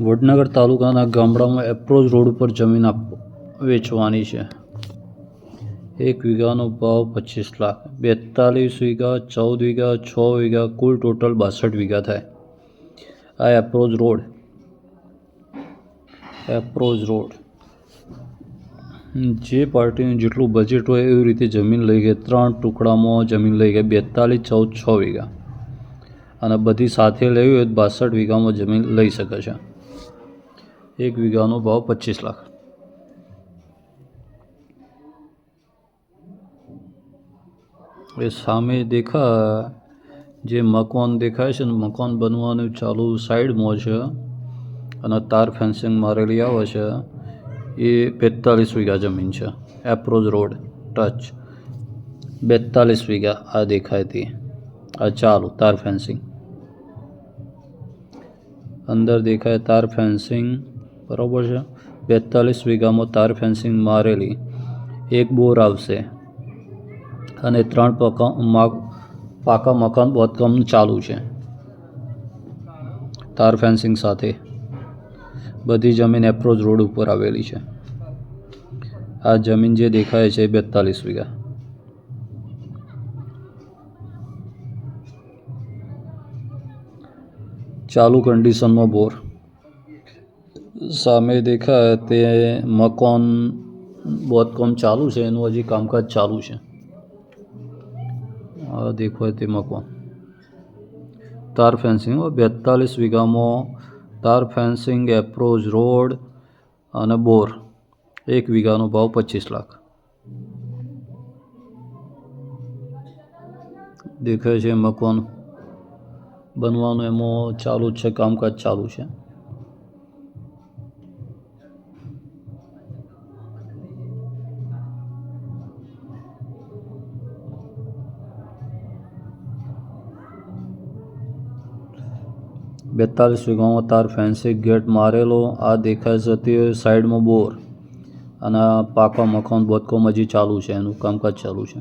વડનગર તાલુકાના ગામડામાં approach road ઉપર જમીન આપ, વેચવાની છે. એક વીઘાનો ભાવ પચીસ લાખ, બેતાલીસ વીઘા, ચૌદ વીઘા, છ વીઘા, કુલ ટોટલ બાસઠ વીઘા થાય. આ એપ્રોચ રોડ. Approach road. જે પાર્ટીનું જેટલું બજેટ હોય એવી રીતે જમીન લઈ ગઈ ત્રણ ટુકડામાં જમીન લઈ ગઈ બેતાલીસ, ચૌદ, છ વીઘા. અને બધી સાથે લેવી હોય તો બાસઠ વીઘામાં જમીન લઈ શકે છે. એક વીઘાનો ભાવ પચીસ લાખ એ સામે દેખા જે મકાન દેખાય છે ને મકાન બનવાનું ચાલુ સાઈડમાં છે અને તાર ફેન્સિંગ મારેલી આવે છે એ બેતાલીસ વીઘા જમીન છે એપ્રોચ રોડ ટચ બેતાલીસ વીઘા આ દેખાય હતી આ ચાલુ તાર ફેન્સિંગ અંદર દેખાય તાર ફેન્સિંગ બરાબર છે? બેતાલીસ વીઘામાં તાર ફેન્સિંગ મારેલી. એક બોર આવશે. અને ત્રણ પકા પાકા મકાન બાંધકામ ચાલુ છે. તાર ફેન્સિંગ સાથે. બધી જમીન એપ્રોચ રોડ ઉપર આવેલી છે. આ જમીન જે દેખાય છે બેતાલીસ વીઘા. ચાલુ કન્ડિશનમાં બોર. સામે દેખાય તે મકાન બાંધકામ ચાલુ છે, એનું હજી કામકાજ ચાલુ છે. દેખાય તે મકાન. તાર ફેન્સિંગ બેતાલીસ વીઘામાં તાર ફેન્સિંગ, એપ્રોચ રોડ અને બોર. એક વીઘાનો ભાવ પચીસ લાખ. દેખાય છે મકાન બનવાનું એમાં ચાલુ જ છે, કામકાજ ચાલુ છે. બેતાલીસ વીઘામાં તાર ફેન્સી ગેટ મારેલો. આ દેખાય છે તે સાઈડમાં બોર. અને પાકા મકાન બાંધકામ હજી ચાલુ છે, એનું કામકાજ ચાલુ છે.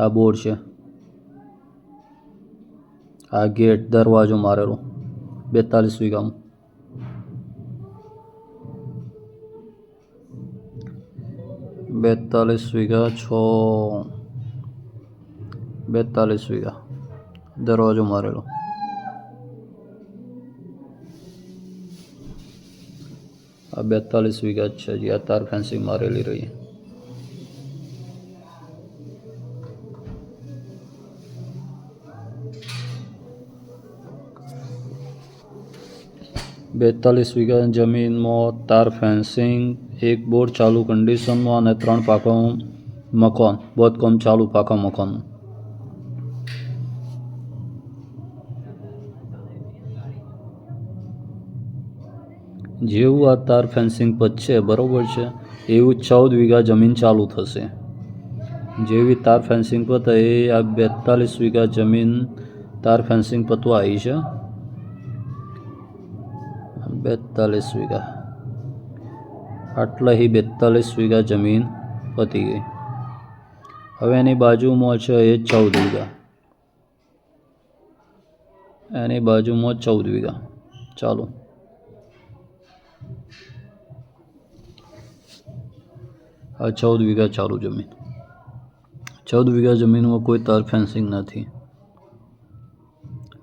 આ બોર છે. આ ગેટ દરવાજો મારેલો, બેતાલીસ વીઘામાં. બેતાલીસ વીઘા છ. બેતાલીસ વીઘા. દરવાજો મારેલો. આ બેતાલીસ વીઘા છે જે આ તાર ફેન્સિંગ મારેલી રહી. બેતાલીસ વીઘા જમીનમાં તાર ફેન્સિંગ, એક બોર ચાલુ કન્ડિશનમાં અને ત્રણ પાકા મકાન બાંધકામ ચાલુ પાકા મકાનનું જેવું આ તાર ફેન્સિંગ પતશે બરાબર છે? એવું ચૌદ વીઘા જમીન ચાલુ થશે. જેવી તાર ફેન્સિંગ પતે એ આ બેતાલીસ વીઘા જમીન તાર ફેન્સિંગ પતવા આવી છે. બેતાલીસ વીઘા. આટલા બેતાલીસ વીઘા જમીન પતી ગઈ. હવે એની બાજુમાં છે એ ચૌદ વીઘા. એની બાજુમાં ચૌદ વીઘા. ચાલો. આ ચૌદ વીઘા ચાલુ જમીન. ચૌદ વીઘા જમીનમાં કોઈ તાર ફેન્સિંગ નથી.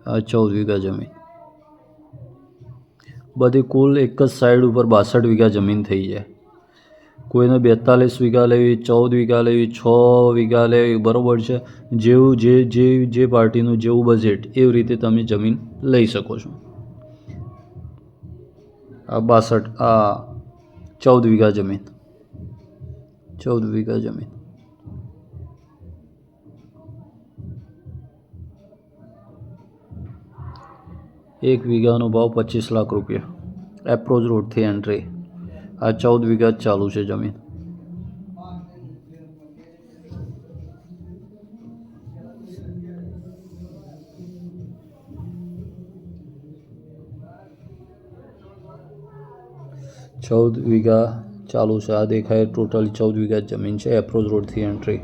આ ચૌદ વીઘા જમીન. બધી કુલ એક જ સાઈડ ઉપર બાસઠ વીઘા જમીન થઈ જાય. કોઈને બેતાલીસ વીઘા લેવી, ચૌદ વીઘા લેવી, છ વીઘા લેવી, બરાબર છે? જેવું જે જે જે પાર્ટીનું જેવું બજેટ એવી રીતે તમે જમીન લઈ શકો છો. બાસઠ, આ ચૌદ વીઘા જમીન. ચૌદ વીઘા જમીન. એક વીઘાનો ભાવ પચીસ લાખ રૂપિયા. એપ્રોચ રોડથી એન્ટ્રી આ ચૌદ વીઘા જ ચાલુ છે જમીન. ચૌદ વીઘા ચાલુ છે આ દેખાય ટોટલ ચૌદ વીઘા જમીન છે એપ્રોચ રોડથી એન્ટ્રી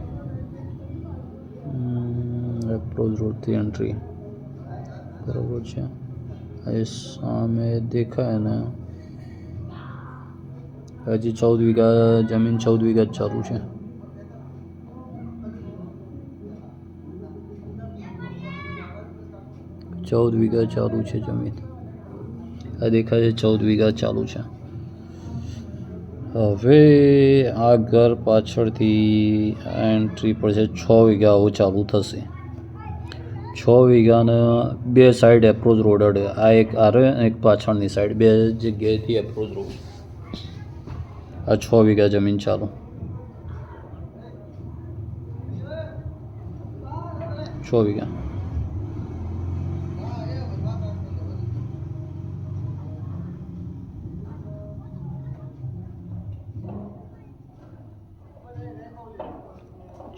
એપ્રોચ રોડથી એન્ટ્રી બરોબર છે એ સામે દેખાય ને હજી ચૌદ વીઘા જમીન ચૌદ વીઘા જ ચાલુ છે ચૌદ વીઘા ચાલુ છે જમીન આ દેખાય છે ચૌદ વીઘા ચાલુ છે હવે આ ઘર પાછળથી એન્ટ્રી પડશે છ વીઘા આવું ચાલુ થશે. છ વીઘાના બે સાઈડ એપ્રોચ રોડ અડે. આ એક આરે, એક પાછળની સાઈડ બે જગ્યાએથી એપ્રોચ રોડ આ છ વીઘા જમીન ચાલુ. છ વીઘા.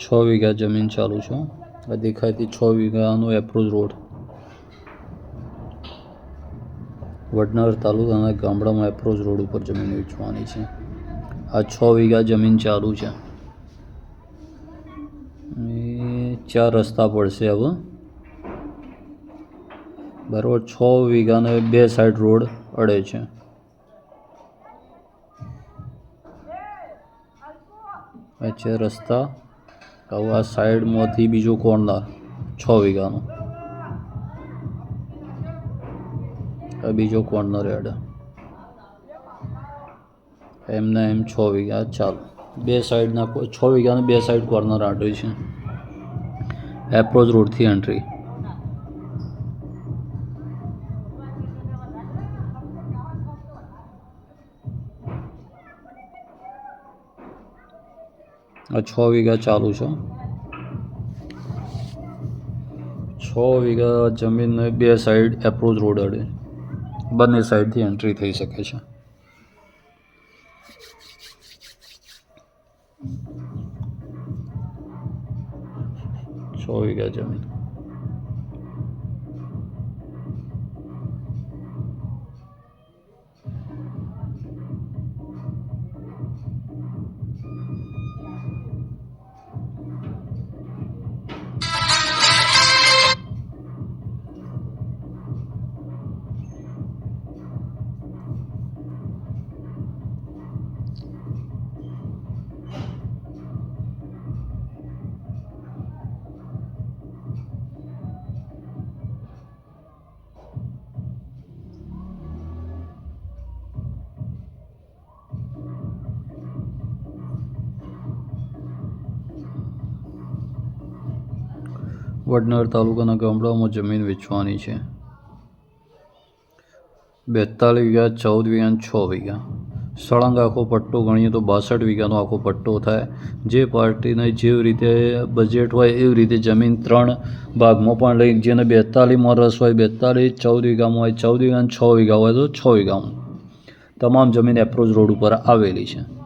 છ વીઘા જમીન ચાલુ છે. આ દેખાયથી છ વીઘાનો એપ્રોચ રોડ વડનગર તાલુકાના ગામડામાં એપ્રોચ રોડ ઉપર જમીન વેચવાની છે. આ છ વીઘા જમીન ચાલુ છે. ચાર રસ્તા પડશે હવે બરાબર છ વીઘાને બે સાઈડ રોડ અડે છે. આ છે રસ્તા. હવે આ સાઈડમાંથી બીજો કોર્નર છ વીઘાનો. આ બીજો કોર્નર એડ એમને એમ છ વીઘા. ચાલો. બે સાઈડના છ વીઘાને બે સાઈડ કોર્નર આટો છે. એપ્રોચ રોડથી એન્ટ્રી આ છ વીઘા ચાલુ છે. છ વીઘા જમીનને બે સાઈડ એપ્રોચ રોડ અડે. બંને સાઈડથી એન્ટ્રી થઈ શકે છે. છ વીઘા જમીન. વડનગર તાલુકાના ગામડાઓમાં જમીન વેચવાની છે. બેતાલીસ વીઘા, ચૌદ વીઘા છ વીઘા. સળંગ આખો પટ્ટો ગણીએ તો બાસઠ વીઘાનો આખો પટ્ટો થાય. જે પાર્ટીને જેવી રીતે બજેટ હોય એવી રીતે જમીન ત્રણ ભાગમાં પણ લઈ જેને બેતાલીસમાં રસ હોય, બેતાલીસ, ચૌદ વીઘામાં હોય, ચૌદ વીઘા છ વીઘા હોય તો છ વીઘામાં. તમામ જમીન એપ્રોચ રોડ ઉપર આવેલી છે.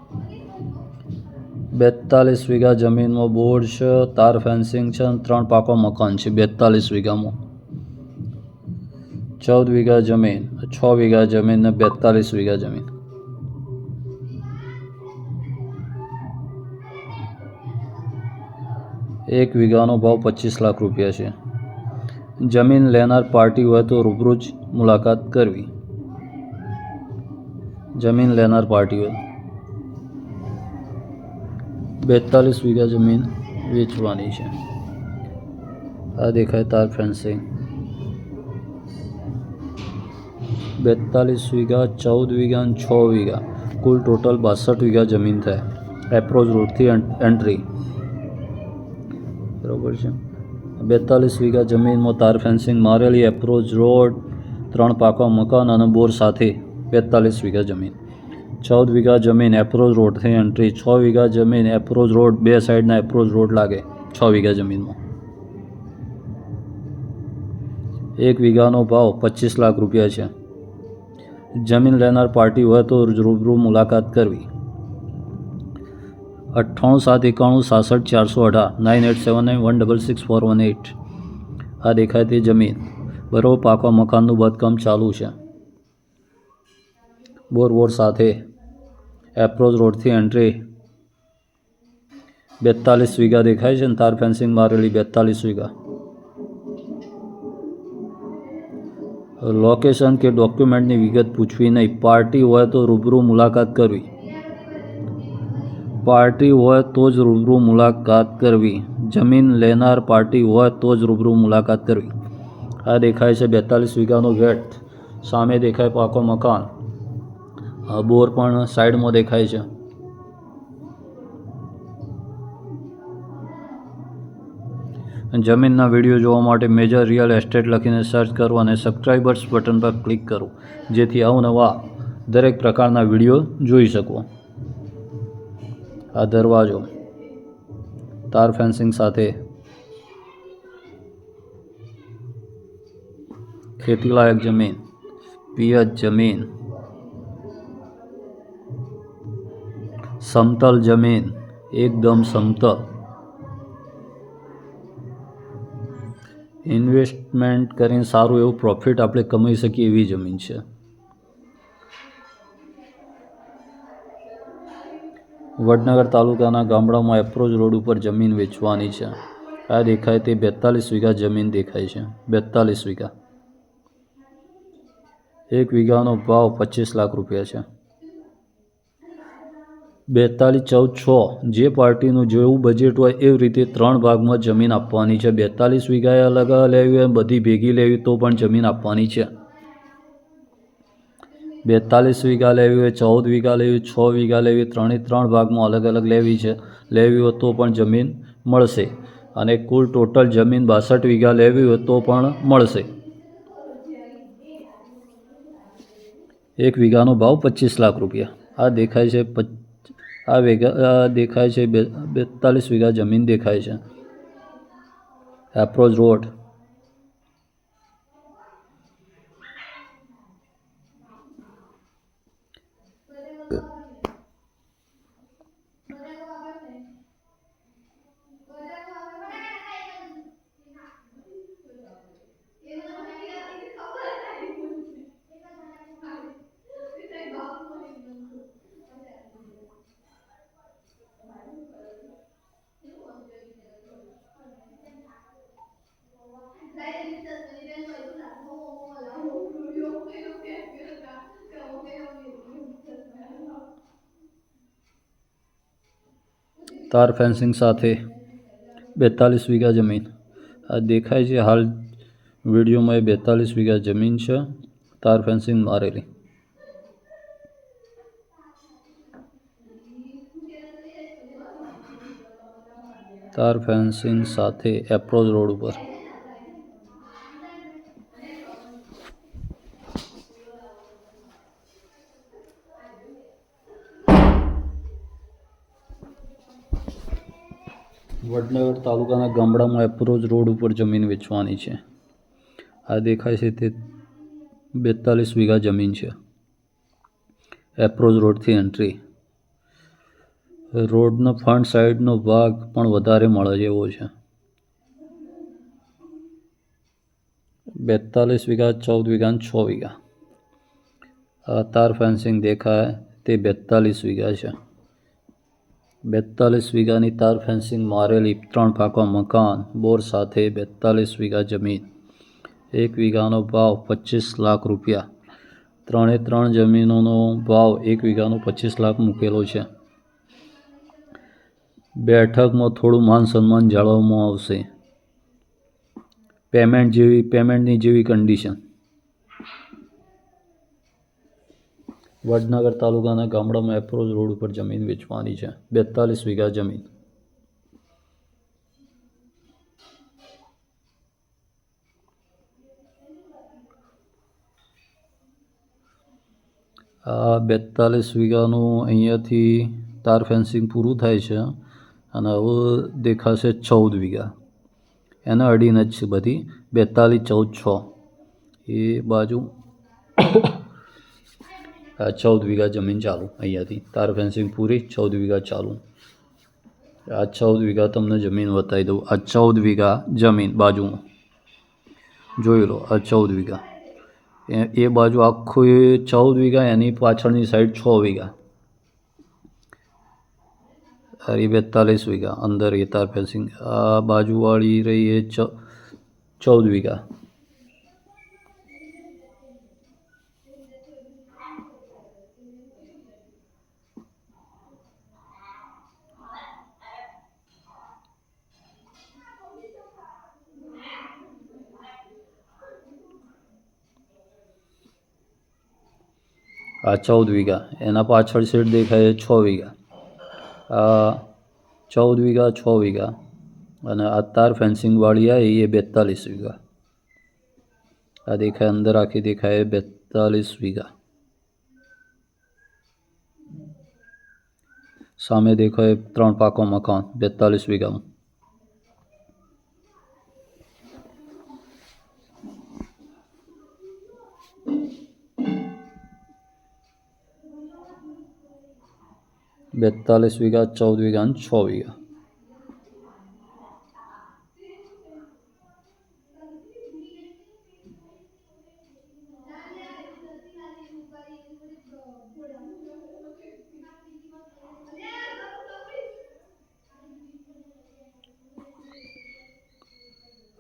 બેતાલીસ વીઘા જમીનમાં બોર્ડ છે, તાર ફેન્સિંગ છે અને ત્રણ પાકો મકાન છે બેતાલીસ વીઘામાં. ચૌદ વીઘા જમીન, છ વીઘા જમીન ને બેતાલીસ વીઘા જમીન. એક વીઘાનો ભાવ પચીસ લાખ રૂપિયા છે. જમીન લેનાર પાર્ટી હોય તો રૂબરૂ જ મુલાકાત કરવી. જમીન લેનાર પાર્ટી હોય. બેતાલીસ વીઘા જમીન વેચવાની છે. આ દેખાય તાર ફેન્સિંગ બેતાલીસ વીઘા, ચૌદ વીઘા અને છ વીઘા. કુલ ટોટલ બાસઠ વીઘા જમીન થાય. એપ્રોચ રોડથી એન્ટ્રી બરાબર છે. બેતાલીસ વીઘા જમીનમાં તાર ફેન્સિંગ મારેલી. એપ્રોચ રોડ ત્રણ પાકા મકાન અને બોર સાથે બેતાલીસ વીઘા જમીન. ચૌદ વીઘા જમીન એપ્રોચ રોડથી એન્ટ્રી છ વીઘા જમીન એપ્રોચ રોડ, બે સાઈડના એપ્રોચ રોડ લાગે, છ વીઘા જમીનમાં. એક વીઘાનો ભાવ પચીસ લાખ રૂપિયા છે. જમીન લેનાર પાર્ટી હોય તો રૂબરૂ મુલાકાત કરવી. અઠ્ઠાણું સાત એકાણું સાસઠ ચારસો અઢાર nine eight seven nine one double six four one eight આ દેખાય તે જમીન. બરોબર પાકા મકાનનું બાંધકામ ચાલુ છે. બોર બોર સાથે એપ્રોચ રોડથી એન્ટ્રી બેતાલીસ વીઘા દેખાય છે ને તાર ફેન્સિંગ મારેલી બેતાલીસ વીઘા લોકેશન કે ડોક્યુમેન્ટની વિગત પૂછવી નહીં પાર્ટી હોય તો રૂબરૂ મુલાકાત કરવી. પાર્ટી હોય તો જ રૂબરૂ મુલાકાત કરવી. જમીન લેનાર પાર્ટી હોય તો જ રૂબરૂ મુલાકાત કરવી. આ દેખાય છે બેતાલીસ વીઘાનો વેટ સામે દેખાય પાકો મકાન. આ બોર પણ સાઈડમાં દેખાય છે. જમીનના વીડિયો જોવા માટે મેજર રિયલ એસ્ટેટ લખીને સર્ચ કરો અને સબસ્ક્રાઈબર્સ બટન પર ક્લિક કરો, જેથી અવનવા દરેક પ્રકારના વીડિયો જોઈ શકો. આ દરવાજો, તાર ફેન્સિંગ સાથે ખેતીલાયક જમીન, પિયત જમીન સમતલ જમીન, એકદમ સમતલ. ઇન્વેસ્ટમેન્ટ કરીને સારું એવું પ્રોફિટ આપણે કમાઈ શકીએ એવી જમીન છે. વડનગર તાલુકાના ગામડામાં એપ્રોચ રોડ ઉપર જમીન વેચવાની છે. આ દેખાય તે બેતાલીસ વીઘા જમીન દેખાય છે. બેતાલીસ વીઘા. એક વીઘાનો ભાવ પચીસ લાખ રૂપિયા છે. બેતાલીસ ચૌદ છ. જે પાર્ટીનું જેવું બજેટ હોય એવી રીતે ત્રણ ભાગમાં જમીન આપવાની છે. બેતાલીસ વીઘાએ અલગ લેવી હોય, બધી ભેગી લેવી તો પણ જમીન આપવાની છે. બેતાલીસ વીઘા લેવી હોય, ચૌદ વીઘા લેવી છ વીઘા લેવી ત્રણે ત્રણ ભાગમાં અલગ અલગ લેવી છે. લેવી હોય તો પણ જમીન મળશે. અને કુલ ટોટલ જમીન બાસઠ વીઘા લેવી હોય તો પણ મળશે. એક વીઘાનો ભાવ પચીસ લાખ રૂપિયા. આ દેખાય છે આ વીઘા દેખાય છે બેતાલીસ વીઘા જમીન દેખાય છે. એપ્રોચ રોડ તાર ફેન્સિંગ સાથે બેતાલીસ વીઘા જમીન આ દેખાય છે હાલ વિડીયોમાં એ બેતાલીસ વીઘા જમીન છે તાર ફેન્સિંગ મારેલી તાર ફેન્સિંગ સાથે એપ્રોચ રોડ ઉપર વડનગર તાલુકાના ગામડામાં એપ્રોચ રોડ ઉપર જમીન વેચવાની છે. આ દેખાય છે તે બેતાલીસ વીઘા જમીન છે. એપ્રોચ રોડથી એન્ટ્રી રોડનો ફ્રન્ટ સાઈડનો ભાગ પણ વધારે મળે જેવો છે. બેતાલીસ વીઘા, ચૌદ વીઘા છ વીઘા. આ તાર ફેન્સિંગ દેખાય તે બેતાલીસ વીઘા છે. બેતાલીસ વીઘાની તાર ફેન્સિંગ મારેલી ત્રણ પાકા મકાન, બોર સાથે બેતાલીસ વીઘા જમીન, એક વીઘાનો ભાવ પચીસ લાખ રૂપિયા. ત્રણે ત્રણ જમીનોનો ભાવ એક વીઘાનો પચીસ લાખ મૂકેલો છે. બેઠકમાં થોડું માન સન્માન જાળવવામાં આવશે. પેમેન્ટ જેવી, પેમેન્ટની જેવી કન્ડિશન વડનગર તાલુકાના ગામડામાં એપ્રોચ રોડ ઉપર જમીન વેચવાની છે. બેતાલીસ વીઘા જમીન. આ બેતાલીસ વીઘાનું અહીંયાથી તાર ફેન્સિંગ પૂરું થાય છે અને હવે દેખાશે ચૌદ વીઘા. એના અડીને જ છે બધી. બેતાલીસ ચૌદ છ. એ બાજુ ચૌદ વીઘા જમીન ચાલુ અહીંયાથી તાર ફેન્સિંગ પૂરી ચૌદ વીઘા ચાલુ આ ચૌદ વીઘા તમને જમીન બતાવી દઉં આ ચૌદ વીઘા જમીન બાજુમાં જોઈ લો આ ચૌદ વીઘા એ બાજુ આખું ચૌદ વીઘા એની પાછળની સાઈડ છ વીઘા અરે બેતાલીસ વીઘા અંદર એ તાર ફેન્સિંગ આ બાજુવાળી રહી એ ચૌદ વીઘા આ ચૌદ વીઘા એના પાછળ શેડ દેખાય છે છ વીઘા આ ચૌદ વીઘા છ વીઘા અને આ તાર ફેન્સિંગવાળી આવી એ બેતાલીસ વીઘા આ દેખાય અંદર આખી દેખાય બેતાલીસ વીઘા સામે દેખાય ત્રણ પાકો મકાન બેતાલીસ વીઘામાં બેતાલીસ વીઘા, ચૌદ વીઘા અને છ વીઘા.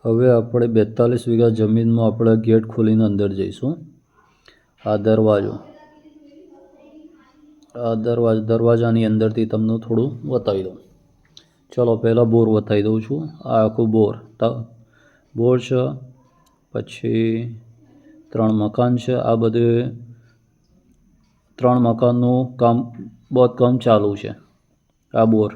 હવે આપણે બેતાલીસ વીઘા જમીનમાં આપણે ગેટ ખોલીને અંદર જઈશું. આ દરવાજો. દરવાજ, દરવાજાની અંદરથી તમને થોડું બતાવી દઉં. ચલો, પહેલાં બોર બતાવી દઉં છું. આ આખું બોર બોર છે, પછી ત્રણ મકાન છે. આ બધે ત્રણ મકાનનું કામ બાંધકામ ચાલુ છે. આ બોર.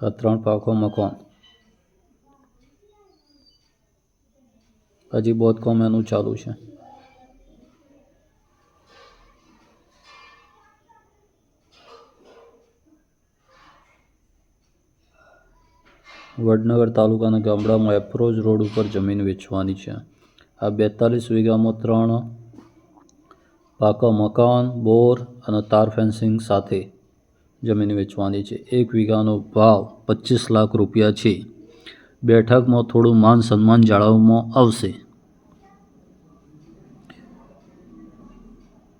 આ ત્રણ પાકો મકાન હજી બોધકોમ એનું ચાલુ છે. વડનગર તાલુકાના ગામડામાં એપ્રોચ રોડ ઉપર જમીન વેચવાની છે. આ બેતાલીસ વીઘામાં ત્રણ પાકા મકાન, બોર અને તાર ફેન્સિંગ સાથે જમીન વેચવાની છે. એક વીઘાનો ભાવ પચીસ લાખ રૂપિયા છે. બેઠકમાં થોડું માન સન્માન જાળવવામાં આવશે.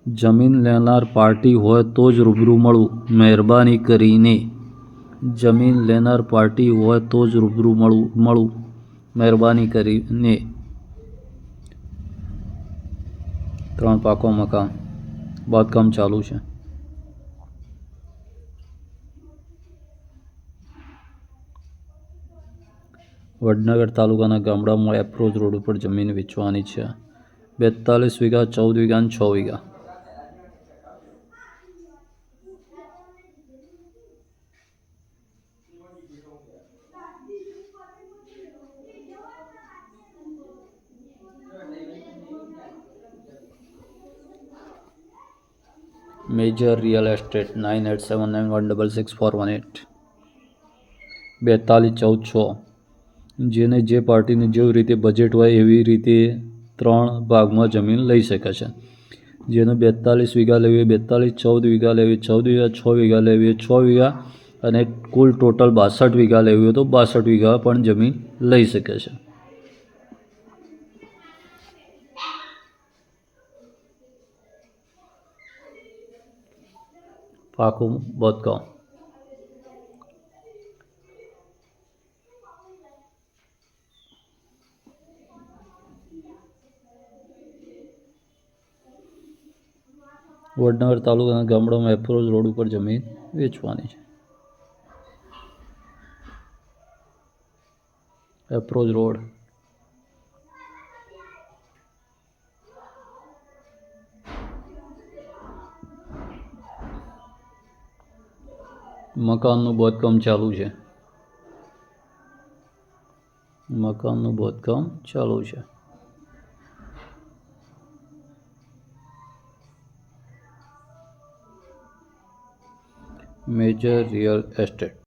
જમીન લેનાર પાર્ટી હોય તો જ રૂબરૂ મળવું. મહેરબાની કરીને જમીન લેનાર પાર્ટી હોય તો જ રૂબરૂ મળવું મળવું. મહેરબાની કરીને ત્રણ પાકો મકાન. બાંધકામ ચાલુ છે. વડનગર તાલુકાના ગામડામાં એપ્રોચ રોડ ઉપર જમીન વેચવાની છે. બેતાલીસ વીઘા, ચૌદ વીઘા અને છ વીઘા. Major real estate nine eight seven nine one double six four one eight. બેતાલીસ, ચૌદ, છ. જેને જે પાર્ટીને જેવી રીતે બજેટ હોય એવી રીતે ત્રણ ભાગમાં જમીન લઈ શકે છે. જેને બેતાલીસ વીઘા લેવી હોય, બેતાલીસ, ચૌદ વીઘા લેવી ચૌદ વીઘા, છ વીઘા લેવી છ વીઘા અને કુલ ટોટલ બાસઠ વીઘા લેવી હોય તો બાસઠ વીઘા પણ જમીન લઈ શકે છે. પાકું બાંધકામ વડનગર તાલુકાના ગામડામાં એપ્રોચ રોડ ઉપર જમીન વેચવાની છે. Approach road. મકાનનું બાંધકામ ચાલુ છે. મકાનનું બાંધકામ ચાલુ છે. Major real estate